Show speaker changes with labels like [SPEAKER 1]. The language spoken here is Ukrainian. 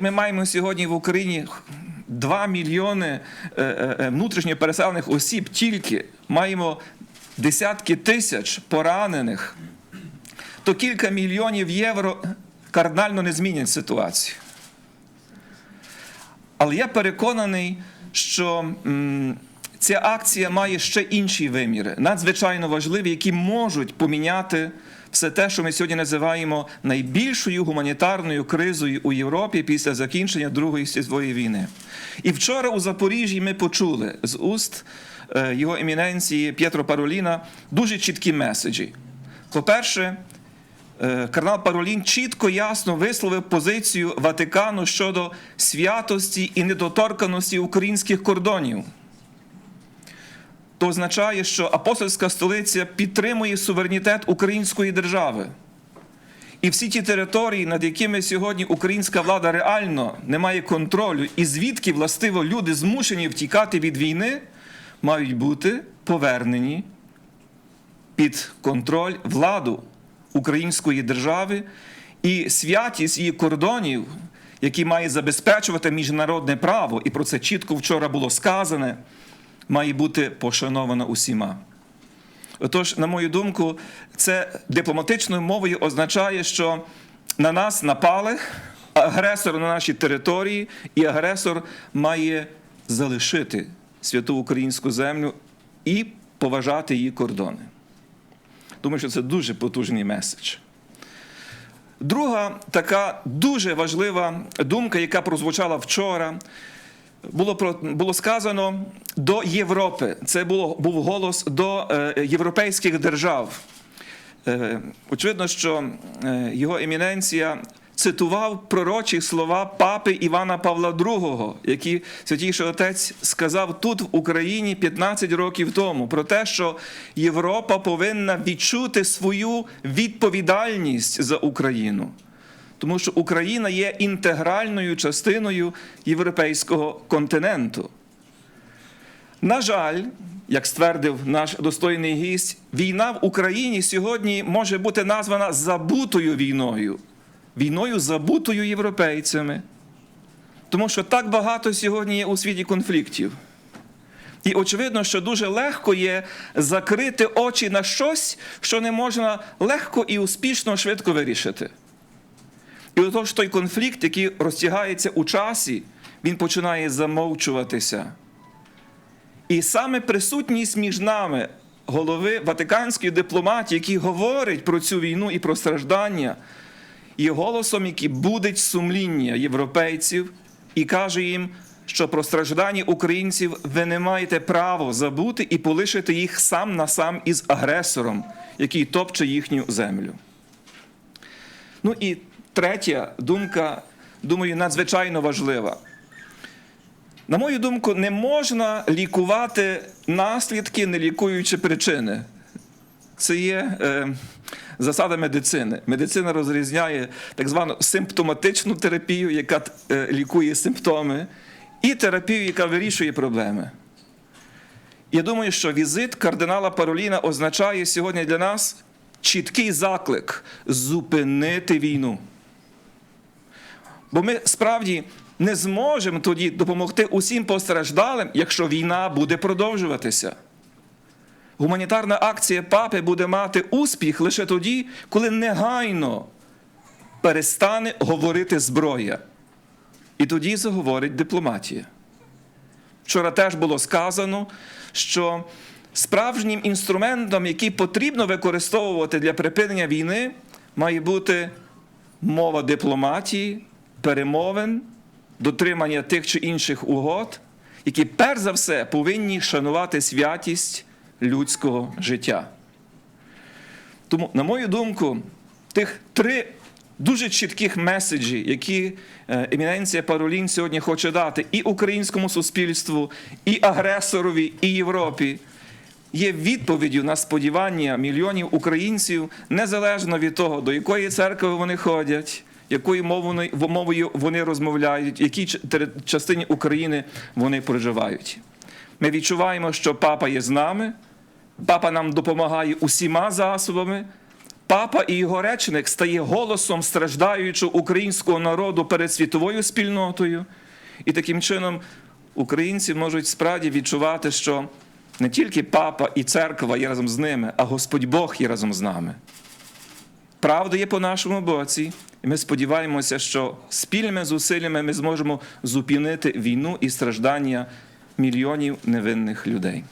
[SPEAKER 1] Ми маємо сьогодні в Україні 2 мільйони е, е, е, внутрішньо переселених осіб тільки маємо десятки тисяч поранених, то кілька мільйонів євро кардинально не змінять ситуацію. Але я переконаний, що ця акція має ще інші виміри, надзвичайно важливі, які можуть поміняти все те, що ми сьогодні називаємо найбільшою гуманітарною кризою у Європі після закінчення Другої світової війни. І вчора у Запоріжжі ми почули з уст е, його еміненції П'єтро Пароліна дуже чіткі меседжі. По-перше, Е, Кардинал Паролін чітко ясно висловив позицію Ватикану щодо святості і недоторканості українських кордонів. То означає, що апостольська столиця підтримує суверенітет української держави. І всі ті території, над якими сьогодні українська влада реально не має контролю, і звідки властиво люди змушені втікати від війни, мають бути повернені під контроль владу української держави і святість її кордонів, які має забезпечувати міжнародне право, і про це чітко вчора було сказане, має бути пошанована усіма. Отож, на мою думку, це дипломатичною мовою означає, що на нас напали агресор на нашій території, і агресор має залишити святу українську землю і поважати її кордони. Думаю, що це дуже потужний меседж. Друга така дуже важлива думка, яка прозвучала вчора, було про було сказано до Європи. Це було був голос до е, європейських держав. Е, очевидно, що е, його еміненція цитував пророчі слова папи Івана Павла II, які святійший отець сказав тут, в Україні, 15 років тому, про те, що Європа повинна відчути свою відповідальність за Україну. Тому що Україна є інтегральною частиною європейського континенту. На жаль, як ствердив наш достойний гість, війна в Україні сьогодні може бути названа забутою війною, війною забутою європейцями. Тому що так багато сьогодні є у світі конфліктів. І очевидно, що дуже легко є закрити очі на щось, що не можна легко і успішно швидко вирішити. І отож той конфлікт, який розтягається у часі, він починає замовчуватися. І саме присутність між нами, голови Ватиканської дипломатії, який говорить про цю війну і про страждання, є голосом, який будить сумління європейців і каже їм, що про страждання українців ви не маєте право забути і полишити їх сам на сам із агресором, який топче їхню землю. Ну і третя думка, думаю, надзвичайно важлива. На мою думку, не можна лікувати наслідки, не лікуючи причини. Це є е, засада медицини. Медицина розрізняє так звану симптоматичну терапію, яка е, лікує симптоми, і терапію, яка вирішує проблеми. Я думаю, що візит кардинала Пароліна означає сьогодні для нас чіткий заклик зупинити війну. Бо ми справді не зможемо тоді допомогти усім постраждалим, якщо війна буде продовжуватися. Гуманітарна акція папи буде мати успіх лише тоді, коли негайно перестане говорити зброя. І тоді заговорить дипломатія. Вчора теж було сказано, що справжнім інструментом, який потрібно використовувати для припинення війни, має бути мова дипломатії, перемовин, дотримання тих чи інших угод, які перш за все повинні шанувати святість людського життя. Тому, на мою думку, тих три дуже чітких меседжі, які е, еміненція Паролін сьогодні хоче дати і українському суспільству, і агресорові, і Європі, є відповіддю на сподівання мільйонів українців незалежно від того, до якої церкви вони ходять. Якою мовою, вони розмовляють, в якій частині України вони проживають. Ми відчуваємо, що папа є з нами, папа нам допомагає усіма засобами, Папа і його речник стає голосом страждаючого українського народу перед світовою спільнотою. І таким чином українці можуть справді відчувати, що не тільки папа і церква є разом з ними, а Господь Бог є разом з нами. Правда є по нашому боці, і ми сподіваємося, що спільними зусиллями ми зможемо зупинити війну і страждання мільйонів невинних людей.